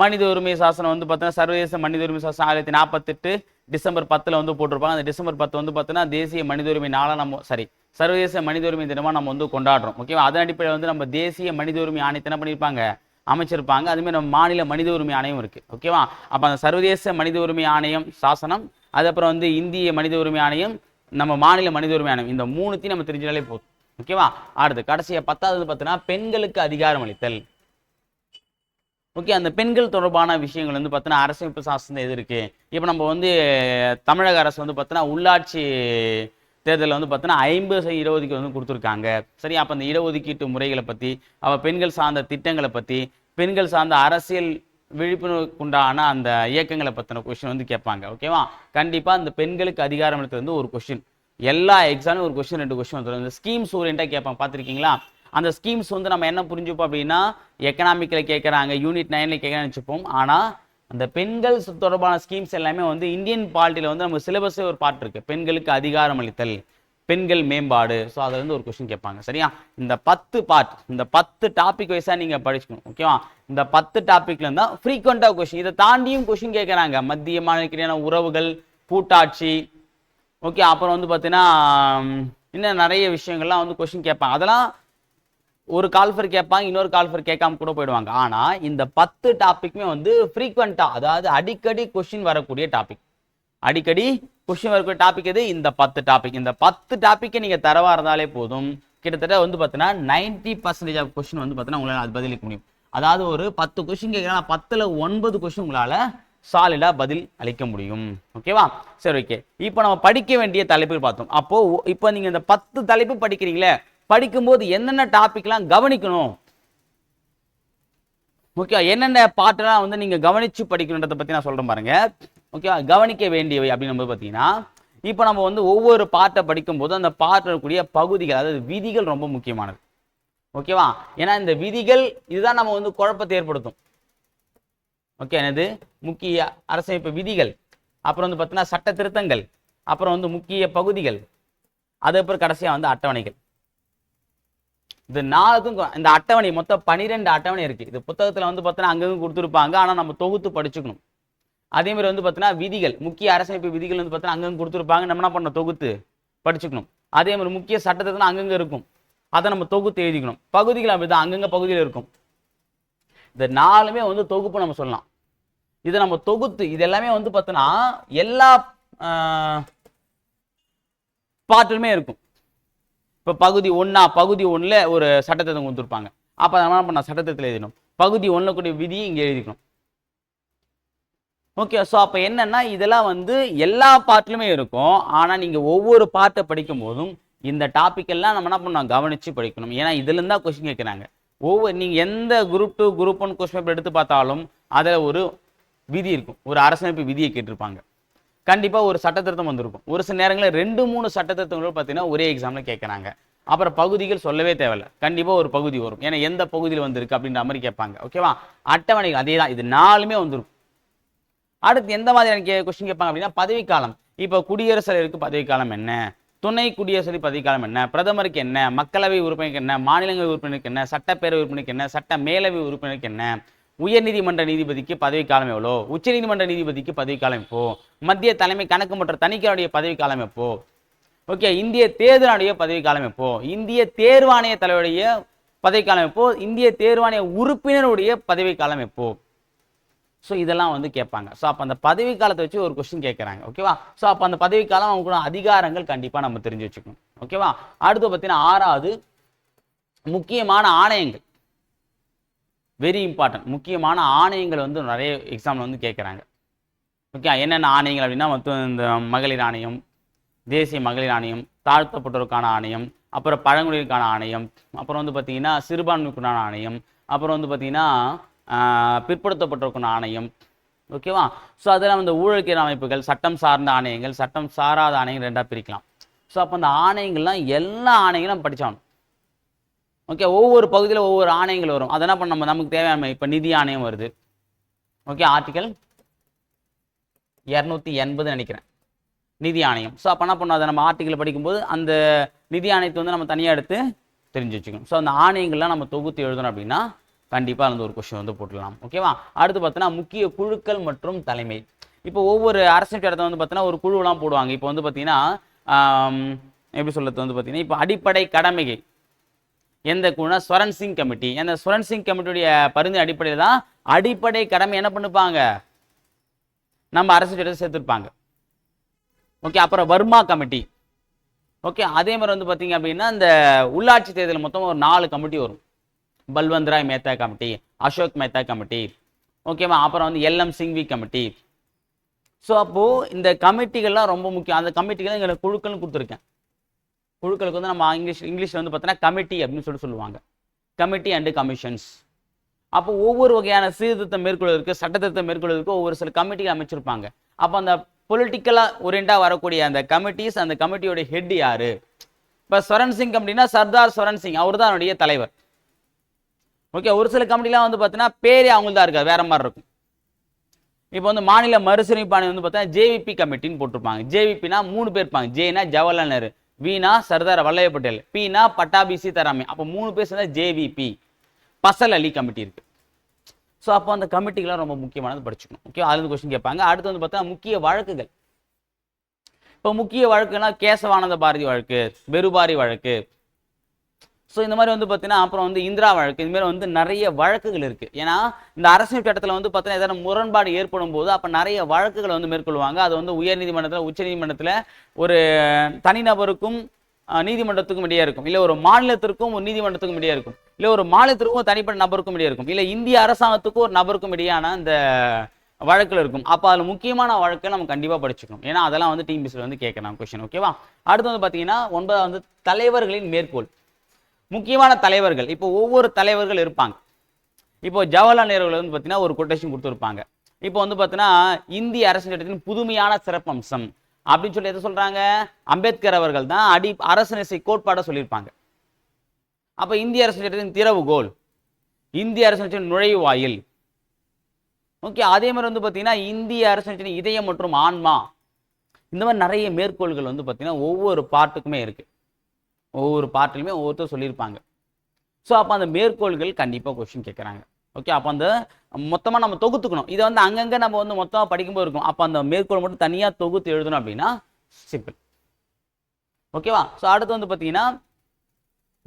மனித உரிமை சாசனம் வந்து பார்த்தீங்கன்னா சர்வதேச மனித உரிமை சாசனம் ஆயிரத்தி நாற்பத்தெட்டு டிசம்பர் பத்தில் வந்து போட்டிருப்பாங்க. அந்த டிசம்பர் பத்து வந்து பார்த்தீங்கன்னா தேசிய மனித உரிமை நாளாக நம்ம சாரி சர்வதேச மனித உரிமை தினமாக நம்ம வந்து கொண்டாடுறோம். ஓகேவா அதன் அடிப்படையில் வந்து நம்ம தேசிய மனித உரிமை ஆணையத்தை என்ன பண்ணியிருப்பாங்க? அமைச்சிருப்பாங்க. அதுமாதிரி நம்ம மாநில மனித உரிமை ஆணையம் இருக்குது ஓகேவா அப்போ அந்த சர்வதேச மனித உரிமை ஆணையம் சாசனம் அதுக்கப்புறம் வந்து இந்திய மனித உரிமை ஆணையம் நம்ம மாநில மனித உரிமை ஆணையம். இந்த மூணுத்தையும் நம்ம தெரிஞ்சாலே போதும். ஓகேவா அடுத்து கடைசியை பத்தாவது பார்த்தீங்கன்னா பெண்களுக்கு அதிகாரம் அளித்தல். ஓகே அந்த பெண்கள் தொடர்பான விஷயங்கள் வந்து பார்த்தீங்கன்னா அரசமைப்பு சாசனம் எது இருக்குது இப்போ நம்ம வந்து தமிழக அரசு வந்து பார்த்தோன்னா உள்ளாட்சி தேர்தலில் வந்து பார்த்தோன்னா ஐம்பது இடஒதுக்கீடு வந்து கொடுத்துருக்காங்க. சரி அப்போ அந்த இடஒதுக்கீட்டு முறைகளை பற்றி அவள் பெண்கள் சார்ந்த திட்டங்களை பற்றி பெண்கள் சார்ந்த அரசியல் விழிப்புணர்வுக்குண்டான அந்த இயக்கங்களை பற்றின கொஷின் வந்து கேட்பாங்க. ஓகேவா கண்டிப்பாக அந்த பெண்களுக்கு அதிகாரம் அளித்தது வந்து ஒரு கொஷின் எல்லா எக்ஸாமும் ஒரு கொஷின் ரெண்டு கொஷின் வந்துடும் இந்த ஸ்கீம்ஸ் ஓரியண்டாக கேட்பாங்க. பார்த்துருக்கீங்களா? அந்த ஸ்கீம்ஸ் வந்து நம்ம என்ன புரிஞ்சுப்போம் அப்படின்னா எக்கனாமிக்கில் கேட்குறாங்க யூனிட் நைனில் கேட்குறான்னு வச்சுப்போம். ஆனால் அந்த பெண்கள் தொடர்பான ஸ்கீம்ஸ் எல்லாமே வந்து இந்தியன் பாலிட்டியில் வந்து நம்ம சிலபஸே ஒரு பார்ட் இருக்கு. பெண்களுக்கு அதிகாரம் அளித்தல் பெண்கள் மேம்பாடு. ஸோ அதில் ஒரு கொஸ்டின் கேட்பாங்க. சரியா? இந்த பத்து பார்ட் இந்த பத்து டாபிக் வைஸாக நீங்கள் படிச்சுக்கணும் ஓகேவா இந்த பத்து டாப்பிக்ல இருந்தால் ஃப்ரீக்வெண்ட்டாக கொஷின் இதை தாண்டியும் கொஷின் கேட்குறாங்க மத்திய மாநிலக்கிடையான உறவுகள் கூட்டாட்சி ஓகே அப்புறம் வந்து பார்த்தீங்கன்னா இன்னும் நிறைய விஷயங்கள்லாம் வந்து கொஷின் கேட்பாங்க. அதெல்லாம் ஒரு கால்ஃபர் கேட்பாங்க இன்னொரு கால்ஃபர் கேட்காம கூட போயிடுவாங்க. ஆனால் இந்த பத்து டாப்பிக்குமே வந்து ஃப்ரீக்வெண்ட்டாக அதாவது அடிக்கடி கொஷின் வரக்கூடிய டாபிக் அடிக்கடி கொஷின் வரக்கூடிய டாபிக் எது? இந்த பத்து டாபிக் இந்த பத்து டாப்பிக்கை நீங்கள் தரவா இருந்தாலே போதும். கிட்டத்தட்ட வந்து பார்த்தீங்கன்னா நைன்டி பர்சன்டேஜ் ஆஃப் கொஷின் வந்து பார்த்தீங்கன்னா உங்களால் அது பதிலளிக்க முடியும். அதாவது ஒரு பத்து கொஷின் கேட்குறாங்கன்னா பத்தில் ஒன்பது கொஷின் உங்களால் சாலிடாக பதில் அளிக்க முடியும். ஓகேவா சரி ஓகே இப்போ நம்ம படிக்க வேண்டிய தலைப்புகள் பார்த்தோம். அப்போது இப்போ நீங்கள் இந்த பத்து தலைப்பு படிக்கிறீங்களே படிக்கும்போது என்னென்ன டாபிக்லாம் கவனிக்கணும்? முக்கியம் என்னென்ன பாட்டெல்லாம் வந்து நீங்கள் கவனித்து படிக்கணுன்றதை பற்றி நான் சொல்கிறேன் பாருங்கள் ஓகேவா கவனிக்க வேண்டியவை அப்படின்னு போது பார்த்தீங்கன்னா இப்போ நம்ம வந்து ஒவ்வொரு பாட்டை படிக்கும்போது அந்த பாட்டில் இருக்கக்கூடிய பகுதிகள் அதாவது விதிகள் ரொம்ப முக்கியமானது. ஓகேவா ஏன்னா இந்த விதிகள் இதுதான் நம்ம வந்து குழப்பத்தை ஏற்படுத்தும். ஓகே என்னது? முக்கிய அரசமைப்பு விதிகள். அப்புறம் வந்து பார்த்தீங்கன்னா சட்ட திருத்தங்கள். அப்புறம் வந்து முக்கிய பகுதிகள். அதுக்கப்புறம் கடைசியாக வந்து அட்டவணைகள். இது நாலுக்கும் இந்த அட்டவணை மொத்தம் பன்னிரெண்டு அட்டவணை இருக்குது இது புத்தகத்தில் வந்து பார்த்தீங்கன்னா அங்கங்கே கொடுத்துருப்பாங்க. ஆனால் நம்ம தொகுத்து படிச்சுக்கணும். அதே மாதிரி வந்து பார்த்தீங்கன்னா விதிகள் முக்கிய அரசமைப்பு விதிகள் வந்து பார்த்தீங்கன்னா அங்கங்கே கொடுத்துருப்பாங்க. நம்ம என்ன பண்ண தொகுத்து படிச்சுக்கணும். அதே மாதிரி முக்கிய சட்டத்தை அங்கங்கே இருக்கும். அதை நம்ம தொகுத்து எழுதிக்கணும். பகுதிகள் அப்படிதான். அங்கங்கே பகுதியில் இருக்கும். இந்த நாலுமே வந்து தொகுப்பு நம்ம சொல்லலாம். இதை நம்ம தொகுத்து இது எல்லாமே வந்து பார்த்தோன்னா எல்லா பாட்டிலுமே இருக்கும். இப்போ பகுதி ஒன்றா பகுதி ஒன்றில் ஒரு சட்டத்திட்டம் கொடுத்துருப்பாங்க. அப்போ நம்ம என்ன பண்ண சட்டத்திட்டத்தில் எழுதணும். பகுதி ஒண்ணுல கூடிய விதியை இங்கே எழுதிக்கணும். ஓகே ஸோ அப்போ என்னன்னா இதெல்லாம் வந்து எல்லா பாட்டிலுமே இருக்கும். ஆனால் நீங்கள் ஒவ்வொரு பாட்டை படிக்கும் போதும் இந்த டாப்பிக்கெல்லாம் நம்ம என்ன பண்ணோம் கவனிச்சு படிக்கணும். ஏன்னா இதுலேருந்து தான் கொஸ்டின் கேட்குறாங்க ஒவ்வொரு நீங்கள் எந்த group two group one question paper எடுத்து பார்த்தாலும் அதில் ஒரு விதி இருக்கும். ஒரு அரசமைப்பு விதியை கேட்டிருப்பாங்க. கண்டிப்பாக ஒரு சட்டத்திருத்தம் வந்திருக்கும். ஒரு சில நேரங்களில் ரெண்டு மூணு சட்டத்திருத்தங்கள் பார்த்தீங்கன்னா ஒரே எக்ஸாமில் கேட்குறாங்க அப்புறம் பகுதிகள் சொல்லவே தேவையில்ல. கண்டிப்பாக ஒரு பகுதி வரும். ஏன்னா எந்த பகுதியில் வந்திருக்கு அப்படின்ற மாதிரி கேட்பாங்க. ஓகேவா அட்டவணைகள் அதே தான் இது நாலுமே வந்திருக்கும். அடுத்து எந்த மாதிரியான கொஸ்டின் கேட்பாங்க அப்படின்னா பதவிக்காலம். இப்போ குடியரசு தலைவருக்கு பதவிக்காலம் என்ன? துணை குடியரசு பதவிக்காலம் என்ன? பிரதமருக்கு என்ன? மக்களவை உறுப்பினருக்கு என்ன? மாநிலங்கள் உறுப்பினருக்கு என்ன? சட்டப்பேரவை உறுப்பினருக்கு என்ன? சட்ட மேலவை உறுப்பினருக்கு என்ன? உயர்நீதிமன்ற நீதிபதிக்கு பதவிக்காலம் எவ்வளோ? உச்சநீதிமன்ற நீதிபதிக்கு பதவிக்காலம் எப்போ? மத்திய தலைமை கணக்கு மற்றும் தணிக்கையுடைய பதவிக்காலம் எப்போ? ஓகே இந்திய தேர்தலுடைய பதவிக்காலம் எப்போ? இந்திய தேர்வாணைய தலைவருடைய பதவிக்காலம் எப்போ? இந்திய தேர்வாணைய உறுப்பினருடைய பதவிக்காலம் எப்போ? ஸோ இதெல்லாம் வந்து கேட்பாங்க. ஸோ அப்போ அந்த பதவிக்காலத்தை வச்சு ஒரு கொஸ்டின் கேட்குறாங்க. ஓகேவா ஸோ அப்போ அந்த பதவிக்காலம் அவங்க கூட அதிகாரங்கள் கண்டிப்பாக நம்ம தெரிஞ்சு வச்சுக்கணும். ஓகேவா அடுத்து பார்த்தீங்கன்னா ஆறாவது முக்கியமான ஆணையங்கள். வெரி இம்பார்ட்டன்ட் முக்கியமான ஆணையங்கள் வந்து நிறைய எக்ஸாமில் வந்து கேட்குறாங்க ஓகே என்னென்ன ஆணையங்கள் அப்படின்னா மொத்தம் இந்த மகளிர் ஆணையம் தேசிய மகளிர் ஆணையம் தாழ்த்தப்பட்டோருக்கான ஆணையம் அப்புறம் பழங்குடியினருக்கான ஆணையம் அப்புறம் வந்து பார்த்திங்கன்னா சிறுபான்மைக்குண்டான ஆணையம் அப்புறம் வந்து பார்த்திங்கன்னா பிற்படுத்தப்பட்டோருக்கான ஆணையம். ஓகேவா ஸோ அதெல்லாம் இந்த ஊழல்கிற அமைப்புகள் சட்டம் சார்ந்த ஆணையங்கள் சட்டம் சாராத ஆணையங்கள் ரெண்டாக பிரிக்கலாம். ஸோ அப்போ அந்த ஆணையங்கள்லாம் எல்லா ஆணையங்களும் படிச்சாகணும். ஓகே ஒவ்வொரு பகுதியில் ஒவ்வொரு ஆணையங்கள் வரும். அதை என்ன பண்ண நம்ம நமக்கு தேவையான இப்போ நிதி ஆணையம் வருது. ஓகே ஆர்டிக்கல் இரநூத்தி எண்பது நினைக்கிறேன். நிதி ஆணையம். ஸோ அப்போ என்ன பண்ணோம்? அதை நம்ம ஆர்டிக்கல் படிக்கும்போது அந்த நிதி ஆணையத்தை வந்து நம்ம தனியாக எடுத்து தெரிஞ்சு வச்சுக்கணும். ஸோ அந்த ஆணையங்கள்லாம் நம்ம தொகுத்து எழுதணும் அப்படின்னா கண்டிப்பாக அந்த ஒரு கொஷின் வந்து போட்டுடலாம். ஓகேவா அடுத்து பார்த்தோன்னா முக்கிய குழுக்கள் மற்றும் தலைமை. இப்போ ஒவ்வொரு அரசியல் இடத்த வந்து பார்த்தீங்கன்னா ஒரு குழுலாம் போடுவாங்க. இப்போ வந்து பார்த்தீங்கன்னா எப்படி சொல்கிறது வந்து பார்த்தீங்கன்னா இப்போ அடிப்படை கடமைகள். எந்த குழுனா ஸ்வரன் சிங் கமிட்டி அந்த ஸ்வரன் சிங் கமிட்டியுடைய பரிந்துரை அடிப்படையில் தான் அடிப்படை கடமை என்ன பண்ணுப்பாங்க? நம்ம அரசு சட்டத்தை சேர்த்துருப்பாங்க. ஓகே அப்புறம் வர்மா கமிட்டி ஓகே அதே மாதிரி வந்து பார்த்தீங்க அப்படின்னா இந்த உள்ளாட்சி தேர்தல் மொத்தம் ஒரு நாலு கமிட்டி வரும். பல்வந்த் ராய் மேத்தா கமிட்டி அசோக் மேத்தா கமிட்டி ஓகேவா அப்புறம் வந்து எல்எம் சிங்வி கமிட்டி ஸோ அப்போது இந்த கமிட்டிகள்லாம் ரொம்ப முக்கியம். அந்த கமிட்டிகள் எங்களை குழுக்கள்னு கொடுத்துருக்கேன். குழுக்களுக்கு வந்து நம்ம இங்கிலீஷ் இங்கிலீஷில் வந்து பார்த்தோன்னா கமிட்டி அப்படின்னு சொல்லி சொல்லுவாங்க. கமிட்டி அண்டு கமிஷன்ஸ் அப்போ ஒவ்வொரு வகையான சீர்திருத்தம் மேற்கொள்வதற்கு சட்டத்திருத்தம் மேற்கொள்வதற்கு ஒவ்வொரு சில கமிட்டிகள் அமைச்சிருப்பாங்க. அப்போ அந்த பொலிட்டிக்கலாக ஒரியண்டாக வரக்கூடிய அந்த கமிட்டிஸ் அந்த கமிட்டியோட ஹெட் யாரு? இப்போ சரண் சிங் கமிட்டினா சர்தார் சரண் சிங். அவர் தான் அவருடைய தலைவர். ஓகே ஒரு சில கமிட்டிலாம் வந்து பார்த்தீங்கன்னா பேரே அவங்களுக்கு தான் இருக்காது வேற மாதிரி இருக்கும். இப்போ வந்து மாநில மறுசீரமைப்பாணி வந்து பார்த்தா ஜேவிபி கமிட்டின்னு போட்டிருப்பாங்க. ஜேவிபினா மூணு பேர் இருப்பாங்க. ஜேனா ஜவஹர்லால் நேரு. வீணா சர்தார் வல்லபாய் பட்டேல் பீனா பட்டாபி சீதாராமே அப்போ மூணு பேர் சேர்ந்தா ஜேவிபி பசல் அலி கமிட்டி இருக்கு. ஸோ அப்போ அந்த கமிட்டிகள்லாம் ரொம்ப முக்கியமானது படிச்சுக்கணும். ஓகே அதுல கொஸ்டின் கேட்பாங்க. அடுத்து வந்து பார்த்தா முக்கிய வழக்குகள். இப்போ முக்கிய வழக்குனா கேசவானந்த பாரதி வழக்கு பெருபாரி வழக்கு ஸோ இந்த மாதிரி வந்து பார்த்தீங்கன்னா அப்புறம் வந்து இந்திரா வழக்கு இந்த மாதிரி வந்து நிறைய வழக்குகள் இருக்குது ஏன்னா இந்த அரசியல் சட்டத்தில் வந்து பார்த்தீங்கன்னா எதாவது முரண்பாடு ஏற்படும் போது அப்போ நிறைய வழக்குகளை வந்து மேற்கொள்வாங்க. அது வந்து உயர்நீதிமன்றத்தில் உச்சநீதிமன்றத்தில் ஒரு தனிநபருக்கும் நீதிமன்றத்துக்கும் இடையே இருக்கும். இல்லை ஒரு மாநிலத்திற்கும் ஒரு நீதிமன்றத்துக்கும் இடையே இருக்கும். இல்லை ஒரு மாநிலத்திற்கும் ஒரு தனிப்பட்ட நபருக்கும் இடையே இருக்கும். இல்லை இந்திய அரசாங்கத்துக்கும் ஒரு நபருக்கும் இடையான இந்த வழக்கில் இருக்கும். அப்போ அதில் முக்கியமான வழக்கை நம்ம கண்டிப்பாக படிச்சுக்கணும். ஏன்னா அதெல்லாம் வந்து டிஎம்பிசியில் வந்து கேட்கலாம் கொஸ்டின் ஓகேவா அடுத்து வந்து பார்த்தீங்கன்னா ஒன்பதாவது வந்து தலைவர்களின் மேற்கோள். முக்கியமான தலைவர்கள். இப்போ ஒவ்வொரு தலைவர்கள் இருப்பாங்க. இப்போ ஜவஹர்லால் நேரு வந்து பார்த்தீங்கன்னா ஒரு கொட்டேஷன் கொடுத்துருப்பாங்க. இப்போ வந்து பார்த்தீங்கன்னா இந்திய அரசின் சட்டத்தின் புதுமையான சிறப்பம்சம் அப்படின்னு சொல்லி எதை சொல்கிறாங்க அம்பேத்கர் அவர்கள் தான் அடி அரசியலசை கோட்பாடை சொல்லியிருப்பாங்க. அப்போ இந்திய அரசின் சட்டத்தின் திறவுகோல் இந்திய அரசின் நுழைவு நுழைவாயில். ஓகே அதே மாதிரி வந்து பார்த்தீங்கன்னா இந்திய அரசின் இதயம் மற்றும் ஆன்மா. இந்த மாதிரி நிறைய மேற்கோள்கள் வந்து பார்த்தீங்கன்னா ஒவ்வொரு பார்ட்டுக்குமே இருக்குது ஒவ்வொரு பார்ட்லையுமே ஒவ்வொருத்தர் சொல்லியிருப்பாங்க. ஸோ அப்போ அந்த மேற்கோள்கள் கண்டிப்பாக கொஷின் கேட்குறாங்க. ஓகே அப்போ அந்த மொத்தமாக நம்ம தொகுத்துக்கணும். இதை வந்து அங்கங்கே நம்ம வந்து மொத்தமாக படிக்கும்போது இருக்கும். அப்போ அந்த மேற்கோள் மட்டும் தனியாக தொகுத்து எழுதணும் அப்படின்னா சிம்பிள் ஓகேவா ஸோ அடுத்து வந்து பார்த்தீங்கன்னா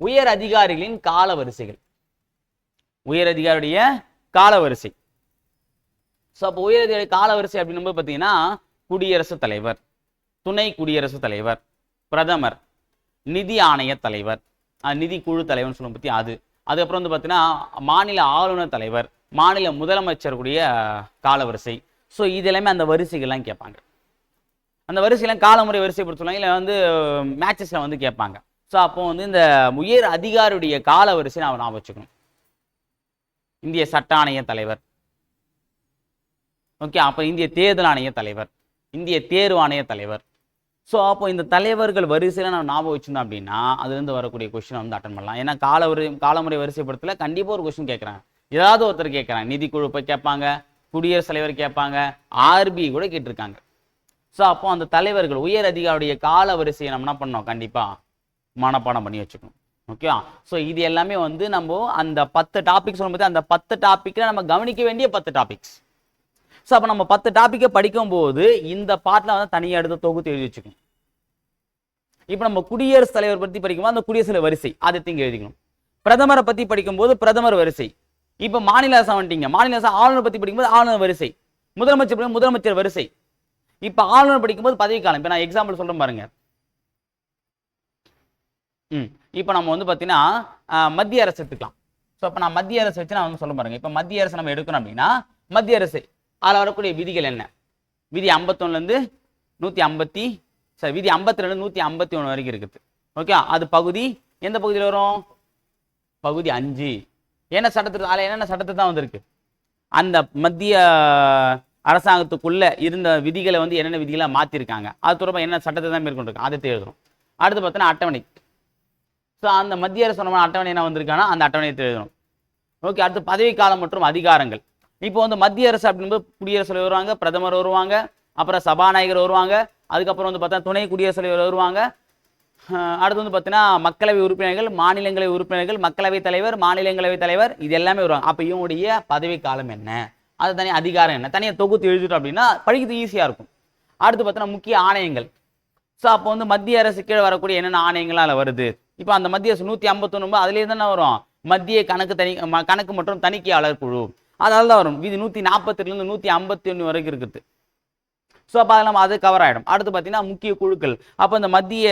உயர் அதிகாரிகளின் கால வரிசைகள் உயர் அதிகாரியுடைய கால வரிசை ஸோ அப்போ உயர் அதிகாரி கால வரிசை அப்படின்னும்போது பார்த்தீங்கன்னா குடியரசுத் தலைவர். துணை குடியரசுத் தலைவர். பிரதமர். நிதி ஆணைய தலைவர். நிதி குழு தலைவர்னு சொல்லும் பற்றி அது. அதுக்கப்புறம் வந்து பார்த்தீங்கன்னா மாநில ஆளுநர் தலைவர் மாநில முதலமைச்சர் கூடிய காலவரிசை. ஸோ இது எல்லாமே அந்த வரிசைகள்லாம் கேட்பாங்க. அந்த வரிசையெல்லாம் காலமுறை வரிசை சொல்லுவாங்க இல்லை வந்து மேட்சஸில் வந்து கேட்பாங்க. ஸோ அப்போ வந்து இந்த உயர் அதிகாரியுடைய கால வரிசை நான் ஞாபகம் வச்சுக்கணும். இந்திய சட்ட ஆணைய தலைவர். ஓகே அப்போ இந்திய தேர்தல் ஆணைய தலைவர். இந்திய தேர்வு ஆணைய தலைவர். ஸோ அப்போ இந்த தலைவர்கள் வரிசையில் நம்ம ஞாபகம் வச்சிருந்தோம் அப்படின்னா அதுலேருந்து வரக்கூடிய கொஸ்டினை வந்து அட்டன் பண்ணலாம். ஏன்னா கால வரி காலமுறை வரிசைப்படுத்தல கண்டிப்பாக ஒரு கொஸ்டின் கேட்குறாங்க. ஏதாவது ஒருத்தர் கேட்குறாங்க. நிதிக்குழு போய் கேட்பாங்க குடியரசுத் தலைவர் கேட்பாங்க ஆர்பி கூட கேட்டிருக்காங்க. ஸோ அப்போ அந்த தலைவர்கள் உயர் அதிகாரியுடைய கால வரிசையை நம்ம என்ன பண்ணோம் கண்டிப்பாக மனப்பாடம் பண்ணி வச்சுக்கணும். ஓகேவா ஸோ இது எல்லாமே வந்து நம்ம அந்த பத்து டாபிக்ஸ் சொல்லும்போது அந்த பத்து டாப்பிக்கில் நம்ம கவனிக்க வேண்டிய பத்து டாபிக்ஸ் ஸோ அப்போ நம்ம பத்து டாப்பிக்கை படிக்கும்போது இந்த பாட்டில் வந்து தனியாக எடுத்து தொகுத்து எழுதி வச்சுக்கணும். இப்போ நம்ம குடியரசுத் தலைவர் பற்றி படிக்கும்போது அந்த குடியரசு வரிசை அதை திங்க எழுதிக்கணும். பிரதமரை பற்றி படிக்கும்போது பிரதமர் வரிசை. இப்போ மாநில அரசு வந்துட்டீங்க. மாநில அரசு ஆளுநர் பற்றி படிக்கும்போது ஆளுநர் வரிசை. முதலமைச்சர் படிக்கும் முதலமைச்சர் வரிசை. இப்போ ஆளுநர் படிக்கும்போது பதவிக்காலம் இப்போ நான் எக்ஸாம்பிள் சொல்கிறேன் பாருங்க. ம். இப்போ நம்ம வந்து பார்த்தீங்கன்னா மத்திய அரசு எடுத்துக்கலாம். ஸோ இப்போ நான் மத்திய அரசு வச்சு நான் வந்து சொல்ல பாருங்க. இப்போ மத்திய அரசு நம்ம எடுக்கணும் அப்படின்னா மத்திய அரசு அதில் வரக்கூடிய விதிகள் என்ன? விதி ஐம்பத்தொன்னுலேருந்து நூற்றி ஐம்பத்தி சாரி விதி ஐம்பத்தி ரெண்டு நூற்றி ஐம்பத்தி ஒன்று வரைக்கும் இருக்குது. ஓகே அது பகுதி எந்த பகுதியில் வரும்? பகுதி அஞ்சு. என்ன சட்டத்தில் அதில் என்னென்ன சட்டத்தை தான் வந்திருக்கு? அந்த மத்திய அரசாங்கத்துக்குள்ளே இருந்த விதிகளை வந்து என்னென்ன விதிகளாக மாற்றிருக்காங்க அது தொடர்பாக என்ன சட்டத்தை தான் மேற்கொண்டிருக்கு? அதை எழுதுறோம் அடுத்து பார்த்தோன்னா அட்டவணை. ஸோ அந்த மத்திய அரசு அட்டவணை என்ன வந்திருக்கானா அந்த அட்டவணையை எழுதணும். ஓகே அடுத்து பதவிக்காலம் மற்றும் அதிகாரங்கள். இப்போ வந்து மத்திய அரசு அப்படின்னு குடியரசு தலைவர் வருவாங்க பிரதமர் வருவாங்க அப்புறம் சபாநாயகர் வருவாங்க அதுக்கப்புறம் வந்து பார்த்தா துணை குடியரசுத் தலைவர் வருவாங்க. அடுத்து வந்து பார்த்தீங்கன்னா மக்களவை உறுப்பினர்கள் மாநிலங்களவை உறுப்பினர்கள் மக்களவைத் தலைவர் மாநிலங்களவைத் தலைவர் இது எல்லாமே வருவாங்க. அப்போ இவங்களுடைய பதவிக்காலம் என்ன? அது தனி அதிகாரம் என்ன? தனியாக தொகுத்து எழுதிட்டோம் அப்படின்னா படிக்கிறது ஈஸியாக இருக்கும். அடுத்து பார்த்தோன்னா முக்கிய ஆணையங்கள். ஸோ அப்போ வந்து மத்திய அரசு கீழே வரக்கூடிய என்னென்ன ஆணையங்களால் அதில் வருது? இப்போ அந்த மத்திய அரசு நூற்றி ஐம்பத்தொன்று அதுலேயே தானே வரும். மத்திய கணக்கு தனி ம- கணக்கு மற்றும் தணிக்கையாளர் குழு. அதால தான் வரும். வீதி நூற்றி நாற்பத்தெட்டுலேருந்து நூற்றி ஐம்பத்தி ஒன்று வரைக்கும் இருக்குது. ஸோ அப்போ அதில் நம்ம அது கவர் ஆகிடும் அடுத்து பார்த்தீங்கன்னா முக்கிய குழுக்கள். அப்போ இந்த மத்திய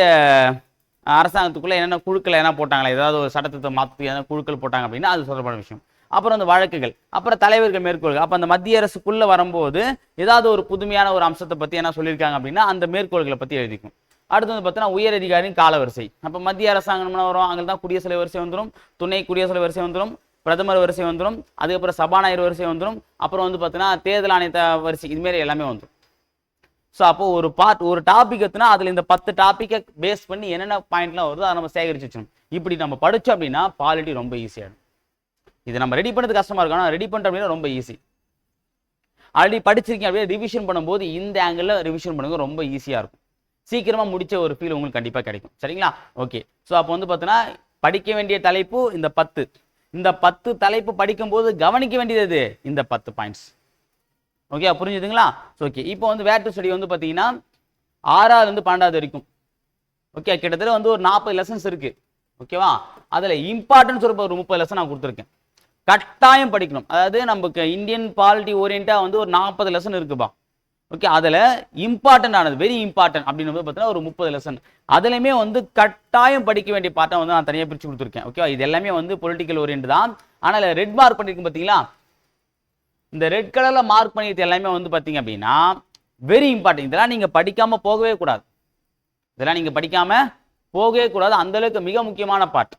அரசாங்கத்துக்குள்ளே என்னென்ன குழுக்கள் என்ன போட்டாங்களா? ஏதாவது ஒரு சட்டத்தை மாற்றி என்ன குழுக்கள் போட்டாங்க அப்படின்னா அது சொல்லப்பட விஷயம். அப்புறம் அந்த வழக்குகள். அப்புறம் தலைவர்கள் மேற்கோள்கள். அப்போ அந்த மத்திய அரசுக்குள்ளே வரும்போது ஏதாவது ஒரு புதுமையான ஒரு அம்சத்தை பற்றி என்ன சொல்லியிருக்காங்க அப்படின்னா அந்த மேற்கோள்களை பற்றி எழுதிக்கும். அடுத்து வந்து பார்த்தீங்கன்னா உயர் அதிகாரியின் காலவரிசை. அப்போ மத்திய அரசாங்கம்னா வரும். அங்கே தான் குடியரசு வரிசை வந்துடும் துணை குடியரசு வரிசை வந்துடும் பிரதமர் வரிசை வந்துடும் அதுக்கப்புறம் சபாநாயகர் வரிசை வந்துடும் அப்புறம் வந்து பார்த்தீங்கன்னா தேர்தல் ஆணையத்த வரிசை இதுமாரி எல்லாமே வந்துடும் ஸோ அப்போ ஒரு பார்ட் ஒரு டாபிக் எத்துனா அதில் இந்த பத்து டாப்பிக்கை பேஸ் பண்ணி என்னென்ன பாயிண்ட்லாம் வருதோ அதை நம்ம சேகரிச்சு வச்சோம் இப்படி நம்ம படித்தோம் அப்படின்னா பாலிட்டி ரொம்ப ஈஸியாகிடும் இது நம்ம ரெடி பண்ணுறது கஷ்டமாக இருக்கும். ஆனால் ரெடி பண்ணுறோம் அப்படின்னா ரொம்ப ஈஸி ஆல்ரெடி படிச்சிருக்கீங்க அப்படியே ரிவிஷன் பண்ணும்போது இந்த ஆங்கிளில் ரிவிஷன் பண்ணுங்க ரொம்ப ஈஸியாக இருக்கும். சீக்கிரமாக முடிச்ச ஒரு ஃபீல் உங்களுக்கு கண்டிப்பாக கிடைக்கும். சரிங்களா? ஓகே ஸோ அப்போ வந்து பார்த்தீங்கன்னா படிக்க வேண்டிய தலைப்பு இந்த பத்து. இந்த பத்து தலைப்பு படிக்கும்போது கவனிக்க வேண்டியது இந்த பத்து பாயிண்ட்ஸ் ஓகே புரிஞ்சுதுங்களா? ஓகே இப்போ வந்து வேர் டு ஸ்டடி வந்து பார்த்தீங்கன்னா ஆறாவது வந்து பன்னெண்டாவது வரைக்கும். ஓகே கிட்டத்தட்ட வந்து ஒரு நாற்பது லெசன்ஸ் இருக்கு. ஓகேவா அதில் இம்பார்ட்டன்ஸ் ஒரு ஒரு முப்பது லெசன் நான் கொடுத்துருக்கேன். கட்டாயம் படிக்கணும். அதாவது நமக்கு இந்தியன் பாலிட்டி ஓரியண்டாக வந்து ஒரு நாற்பது லெசன் இருக்குப்பா. ஓகே அதில் இம்பார்ட்டன்ட் ஆனது வெரி இம்பார்ட்டன்ட் அப்படின்னு வந்து பார்த்தீங்கன்னா ஒரு முப்பது லெசன் அதுலையுமே வந்து கட்டாயம் படிக்க வேண்டிய பாட்டை வந்து நான் தனியாக பிரித்து கொடுத்துருக்கேன். ஓகேவா இது எல்லாமே வந்து பொலிட்டிக்கல் ஓரியன்ட் தான். ஆனால் ரெட் மார்க் பண்ணியிருக்கு பார்த்தீங்களா? இந்த ரெட் கலரில் மார்க் பண்ணியது எல்லாமே வந்து பார்த்தீங்க அப்படின்னா வெரி இம்பார்ட்டன்ட் இதெல்லாம் நீங்கள் படிக்காமல் போகவே கூடாது. இதெல்லாம் நீங்கள் படிக்காமல் போகவே கூடாது. அந்தளவுக்கு மிக முக்கியமான பாட்டு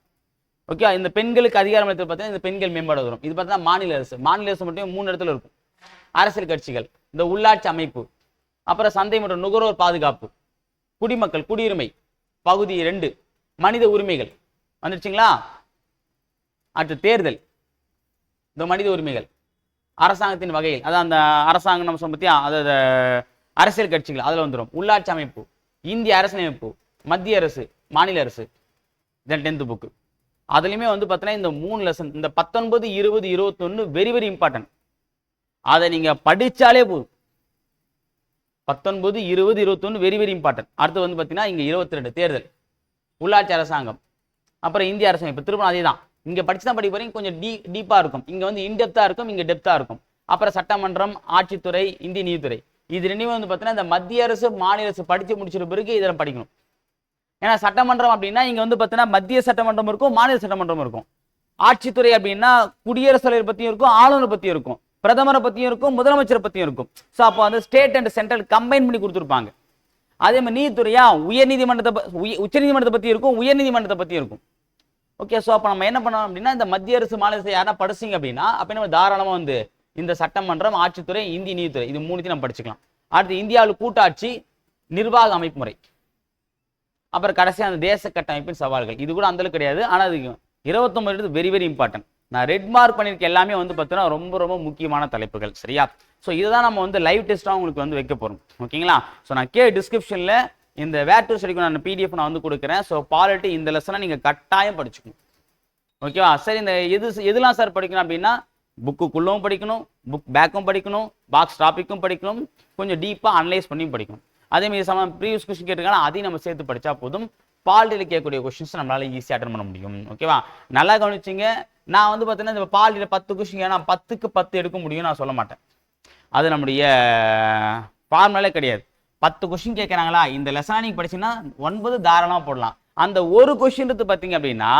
ஓகே இந்த பெண்களுக்கு அதிகாரம் பார்த்தீங்கன்னா இந்த பெண்கள் மேம்பாடு வரும். இது பார்த்தீங்கன்னா மாநில அரசு. மாநில அரசு மட்டும் மூணு இடத்துல இருக்கும். அரசியல் கட்சிகள். இந்த உள்ளாட்சி அமைப்பு அப்புறம் சந்தை மற்றும் நுகர்வோர் பாதுகாப்பு குடிமக்கள் குடியுரிமை பகுதி ரெண்டு மனித உரிமைகள். வந்துருச்சுங்களா? அடுத்து தேர்தல். இந்த மனித உரிமைகள். அரசாங்கத்தின் வகையில் அதான் அந்த அரசாங்கம் நம்ம பற்றி அதாவது அரசியல் கட்சிகள் அதில் வந்துடும் உள்ளாட்சி அமைப்பு இந்திய அரசியலமைப்பு மத்திய அரசு மாநில அரசு தென் டென்த்து புக்கு அதுலேயுமே வந்து பார்த்தீங்கன்னா இந்த மூணு லெசன் இந்த பத்தொன்பது இருபது இருபத்தொன்று வெரி வெரி இம்பார்ட்டன்ட் அதை நீங்கள் படித்தாலே போதும். பத்தொன்பது இருபது இருபத்தொன்று வெரி வெரி இம்பார்ட்டன்ட் அடுத்து வந்து பார்த்தீங்கன்னா இங்கே இருபத்தி ரெண்டு தேர்தல். உள்ளாட்சி அரசாங்கம். அப்புறம் இந்திய அரசாங்கம் இப்போ திருப்பணம் அதே தான் இங்கே படிச்சு தான் படிக்க போகிறீங்க கொஞ்சம் டீ டீப்பாக இருக்கும். இங்கே வந்து இன்டெப்த்தாக இருக்கும். இங்கே டெப்த்தாக இருக்கும். அப்புறம் சட்டமன்றம் ஆட்சித்துறை இந்திய நீதித்துறை. இது ரெண்டுமே வந்து பார்த்தீங்கன்னா இந்த மத்திய அரசு மாநில அரசு படித்து முடிச்சிட்ட பிறகு இதில் படிக்கணும். ஏன்னா சட்டமன்றம் அப்படின்னா இங்கே வந்து பார்த்தீங்கன்னா மத்திய சட்டமன்றம் இருக்கும் மாநில சட்டமன்றம் இருக்கும். ஆட்சித்துறை அப்படின்னா குடியரசுத் தலைவர் பற்றியும் இருக்கும் ஆளுநர் பற்றியும் இருக்கும். பிரதமரை பற்றியும் இருக்கும் முதலமைச்சரை பற்றியும் இருக்கும். ஸோ அப்போ வந்து ஸ்டேட் அண்ட் சென்ட்ரல் கம்பைன் பண்ணி கொடுத்துருப்பாங்க. அதே மாதிரி நீதித்துறையா உயர் நீதிமன்றத்தை உச்ச நீதிமன்றத்தை பற்றி இருக்கும் உயர் நீதிமன்றத்தை பற்றி இருக்கும். ஓகே ஸோ அப்போ நம்ம என்ன பண்ணோம் அப்படின்னா இந்த மத்திய அரசு மாநில அரசு யாரா படிச்சிங்க அப்படின்னா அப்போ நம்ம தாராளமாக வந்து இந்த சட்டமன்றம் ஆட்சித்துறை இந்திய நீதித்துறை இது மூணுத்தையும் நம்ம படிச்சுக்கலாம். அடுத்து இந்தியாவில் கூட்டாட்சி நிர்வாக அமைப்பு முறை அப்புறம் கடைசியாக அந்த தேச கட்டமைப்பின் சவால்கள். இது கூட அந்தளவுக்கு கிடையாது. ஆனால் அது இருபத்தொம்பது வெரி வெரி இம்பார்ட்டன்ட் நான் ரெட் மார்க் பண்ணியிருக்க எல்லாமே வந்து பார்த்தீங்கன்னா ரொம்ப ரொம்ப முக்கியமான தலைப்புகள் சரியா? ஸோ இதுதான் நம்ம வந்து லைவ் டெஸ்ட்டாக உங்களுக்கு வந்து வைக்க போகிறோம் ஓகேங்களா ஸோ நான் கே டிஸ்கிரிப்ஷனில் இந்த வேர் டூ ஸ்டடிக்கு நான் பிடிஎஃப் நான் வந்து கொடுக்குறேன். ஸோ பாலிட்டி இந்த லெசனை நீங்கள் கட்டாயம் படிச்சுக்கணும். ஓகேவா சார் இந்த எது எதுலாம் சார் படிக்கணும் அப்படின்னா புக்குக்குள்ளவும் படிக்கணும் புக் பேக்கும் படிக்கணும் பாக்ஸ் டாப்பிக்கும் படிக்கணும் கொஞ்சம் டீப்பாக அனலைஸ் பண்ணியும் படிக்கணும். அதே மாதிரி சம ப்ரீவியஸ் கொஸ்டின் கேட்டிருக்காங்க அதையும் நம்ம சேர்த்து படித்தா போதும். பாலிட்டியில் கேட்கக்கூடிய கொஸ்டின்ஸ் நம்மளால ஈஸியாக அட்டன் பண்ண முடியும். ஓகேவா நல்லா கவனிச்சிங்க. நான் வந்து பார்த்தீங்கன்னா இந்த பாலியில் பத்து கொஷின் ஏன்னா பத்துக்கு பத்து எடுக்க முடியும் நான் சொல்ல மாட்டேன். அது நம்முடைய ஃபார்முலே கிடையாது. பத்து கொஸ்டின் கேட்குறாங்களா? இந்த லெசனாக நீங்கள் படிச்சீங்கன்னா ஒன்பது தாராளமாக போடலாம். அந்த ஒரு கொஷின்றது பார்த்தீங்க அப்படின்னா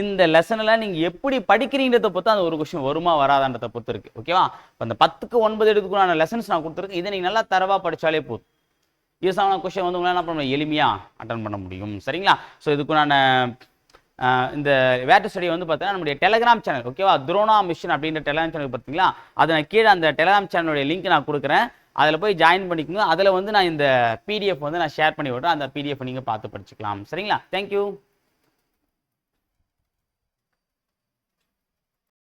இந்த லெசனில் நீங்கள் எப்படி படிக்கிறீங்கிறத பொறுத்து அந்த ஒரு கொஷின் வருமா வராதான்றத பொறுத்து இருக்குது ஓகேவா இப்போ அந்த பத்துக்கு ஒன்பது எடுத்துக்கூடான லெசன்ஸ் நான் கொடுத்துருக்கேன். இதை நீங்கள் நல்லா தரவாக படித்தாலே போதும். யூஸான கொஷின் வந்து உங்களால் என்ன பண்ண எளிமையாக அட்டன் பண்ண முடியும். சரிங்களா? ஸோ இதுக்குண்டான இந்த வேட்டு ஸ்டடி வந்து பார்த்தீங்கன்னா நம்முடைய டெலகிராம் சேனல் ஓகேவா துரோனா மிஷன் அப்படின்ற டெலகிராம் சேனல் பார்த்தீங்களா? அதை நான் கீழே அந்த டெலகிராம் சேனலுடைய லிங்க் நான் கொடுக்குறேன். அதில் போய் ஜாயின் பண்ணிக்கோங்க. அதில் வந்து நான் இந்த பிடிஎஃப் வந்து நான் ஷேர் பண்ணி விட்றேன். அந்த பிடிஎஃப் நீங்கள் பார்த்து படிச்சுக்கலாம். சரிங்களா? தேங்க்யூ